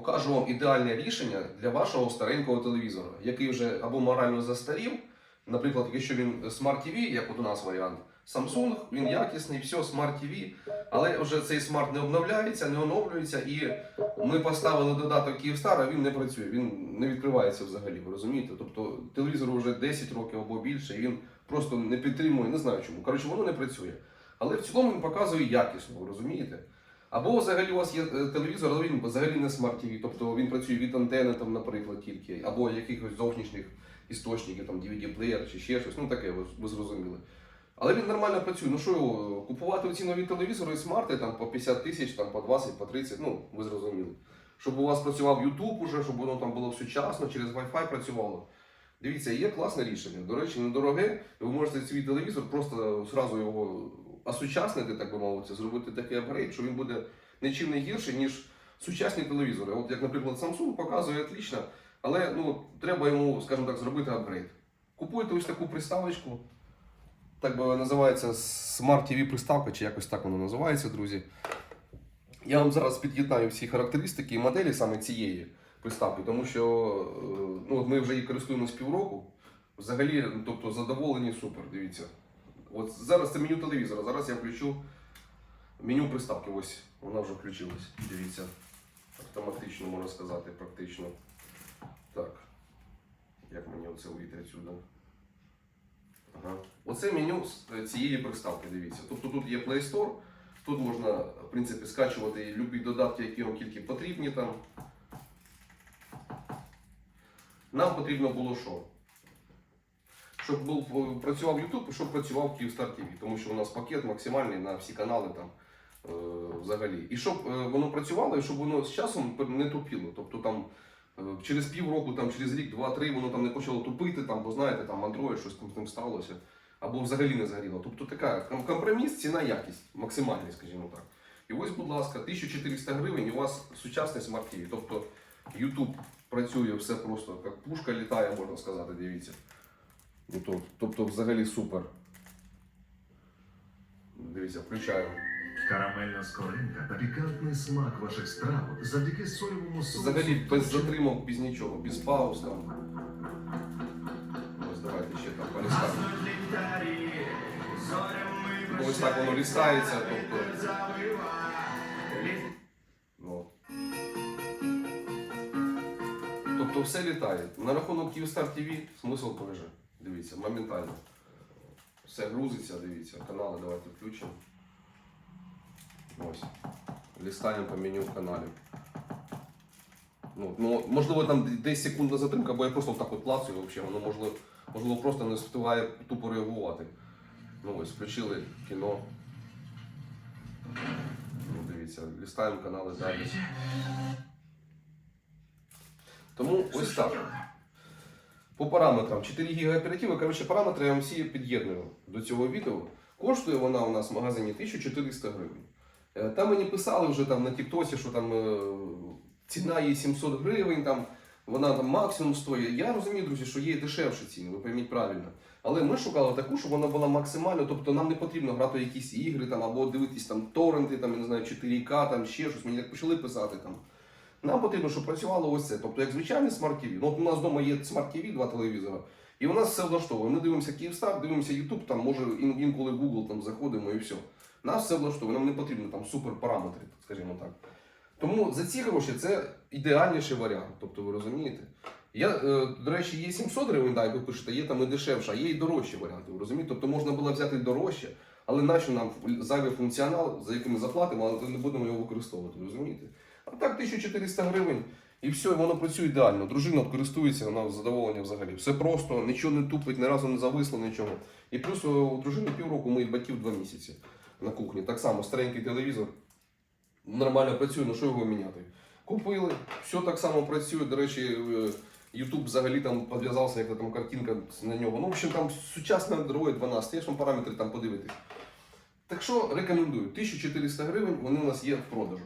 покажу вам ідеальне рішення для вашого старенького телевізора, який вже або морально застарів. Наприклад, якщо він Smart TV, як от у нас варіант, Samsung, він якісний, все, Smart TV, але вже цей смарт не обновляється, не оновлюється, і ми поставили додаток Київстар, а він не працює, він не відкривається взагалі, ви розумієте? Тобто телевізору вже 10 років або більше, і він просто не підтримує, не знаю чому. Коротше, воно не працює. Але в цілому він показує якісно, ви розумієте? Або взагалі у вас є е, телевізор, але він взагалі не смарт TV, тобто він працює від антени, там, наприклад, тільки, або якихось зовнішніх істочників, там DVD-плеєр чи ще щось, ну таке, ви, ви зрозуміли. Але він нормально працює. Ну що його, купувати ці нові телевізори і смарти там по 50 тисяч, по 20, по 30, ну ви зрозуміли. Щоб у вас працював YouTube уже, щоб воно там було сучасно, через Wi-Fi працювало. Дивіться, є класне рішення. До речі, недороге. Ви можете свій телевізор просто зразу його осучаснити, так би мовити, зробити такий апгрейд, що він буде нічим не гірший, ніж сучасні телевізори. От як, наприклад, Samsung показує отлично, але ну, треба йому, скажімо так, зробити апгрейд. Купуйте ось таку приставочку. Так би називається Smart TV приставка, чи якось так воно називається, друзі. Я вам зараз під'єднаю всі характеристики і моделі саме цієї приставки, тому що е, ну, ми вже її користуємося півроку. Взагалі, ну, тобто задоволені супер, дивіться. От зараз це меню телевізора. Зараз я включу меню приставки. Ось вона вже включилась. Дивіться. Автоматично можна сказати, практично. Так. Як мені оце вийти отсюда? Ага. Оце меню е, цієї приставки, дивіться. Тобто тут є Play Store, тут можна, в принципі, скачувати любі додатки, які вам тільки потрібні там. Нам потрібно було що? Щоб був, е, працював YouTube і щоб працював Київстар TV, тому що у нас пакет максимальний на всі канали там е, взагалі. І щоб е, воно працювало, і щоб воно з часом не тупіло. Тобто там через півроку, там, через рік, два-три, воно там не почало тупити, там, бо знаєте, там Android щось там ним сталося, або взагалі не згоріло. Тобто така компроміс, ціна якість, максимальний, скажімо так. І ось, будь ласка, 1400 гривень, у вас сучасний смарт TV. Тобто YouTube працює все просто, як пушка літає, можна сказати, дивіться. Ну, Тобто взагалі супер. Дивіться, включаю. Карамельна скоринка та пікантний смак ваших страв завдяки соєвому соусу. Взагалі без затримок, без нічого, без пауз там. Ось давайте ще там полістаємо. Ось так воно лістається, тобто. Ну. Тобто все літає. На рахунок Київстар TV смисл той же. Дивіться, моментально. Все грузиться, дивіться. Канали давайте включимо. Ось. Листаємо по меню каналів. Ну, ну, можливо, там десь секундна затримка, бо я просто так от клацаю, взагалі, воно можливо, можливо просто не встигає тупо реагувати. Ну ось, включили кіно. Ну, дивіться, листаємо канали далі. Тому ось так. По параметрам 4 ГБ оперативи, коротше, параметри я вам всі під'єдную до цього відео. Коштує вона у нас в магазині 1400 гривень. Е, Там мені писали вже там на Тіктосі, що там е, ціна є 700 гривень, там, вона там максимум стоїть. Я розумію, друзі, що є дешевші ціни, ви пойміть правильно. Але ми шукали таку, щоб вона була максимально, тобто нам не потрібно грати якісь ігри там, або дивитись там торренти, там, я не знаю, 4К, там ще щось. Мені так почали писати там. Нам потрібно, щоб працювало ось це. Тобто, як звичайний смарт TV. Ну, от у нас вдома є смарт TV, два телевізора, і у нас все влаштовує. Ми дивимося Київстар, дивимося YouTube, там може ін- інколи Google там заходимо і все. Нас все влаштовує, нам не потрібно там супер параметри, скажімо так. Тому за ці гроші це ідеальніший варіант, тобто ви розумієте. Я, е, до речі, є 700 гривень, да, як ви пишете, є там і дешевше, а є і дорожчі варіанти, ви розумієте? Тобто можна було взяти дорожче, але нащо нам зайвий функціонал, за який ми заплатимо, але не будемо його використовувати, ви розумієте? А так 1400 гривень і все, і воно працює ідеально. Дружина користується, вона задоволення взагалі. Все просто, нічого не тупить, ні разу не зависло, нічого. І плюс у дружини півроку моїх батьків два місяці на кухні. Так само старенький телевізор нормально працює, ну що його міняти? Купили, все так само працює. До речі, е, YouTube взагалі там підв'язався, яка там картинка на нього. Ну, в общем, там сучасна Android 12, є ж вам параметри там подивитись. Так що рекомендую, 1400 гривень вони у нас є в продажу.